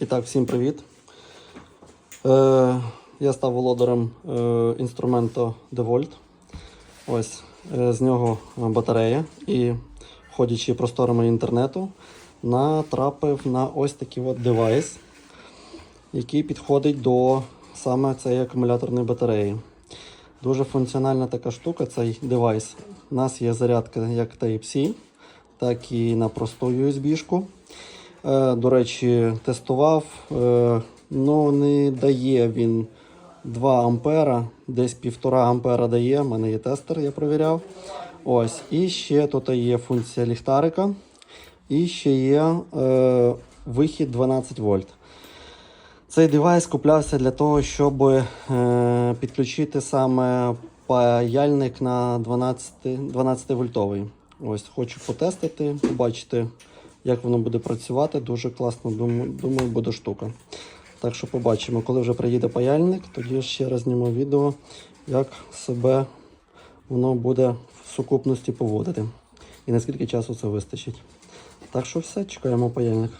І так, всім привіт. Е, я став володарем е, інструменту DeWalt. Ось е, з нього батарея. І ходячи просторами інтернету, натрапив на ось такий от девайс, який підходить до саме цієї акумуляторної батареї. Дуже функціональна така штука, цей девайс. У нас є зарядка як Type-C, так і на просту USB-шку. Е, До речі, тестував, е, ну не дає він 2 ампера, десь 1,5 ампера дає. У мене є тестер, я провіряв. Ось. І ще тут є функція ліхтарика. І ще є е, вихід 12 вольт. Цей девайс куплявся для того, щоб е, підключити саме паяльник на 12, 12 вольтовий. Ось хочу потестити, побачити, як воно буде працювати. Дуже класно, думаю, буде штука. Так що побачимо, коли вже приїде паяльник, тоді ще раз зніму відео, як себе воно буде в сукупності поводити. І наскільки часу це вистачить. Так що все, чекаємо паяльник.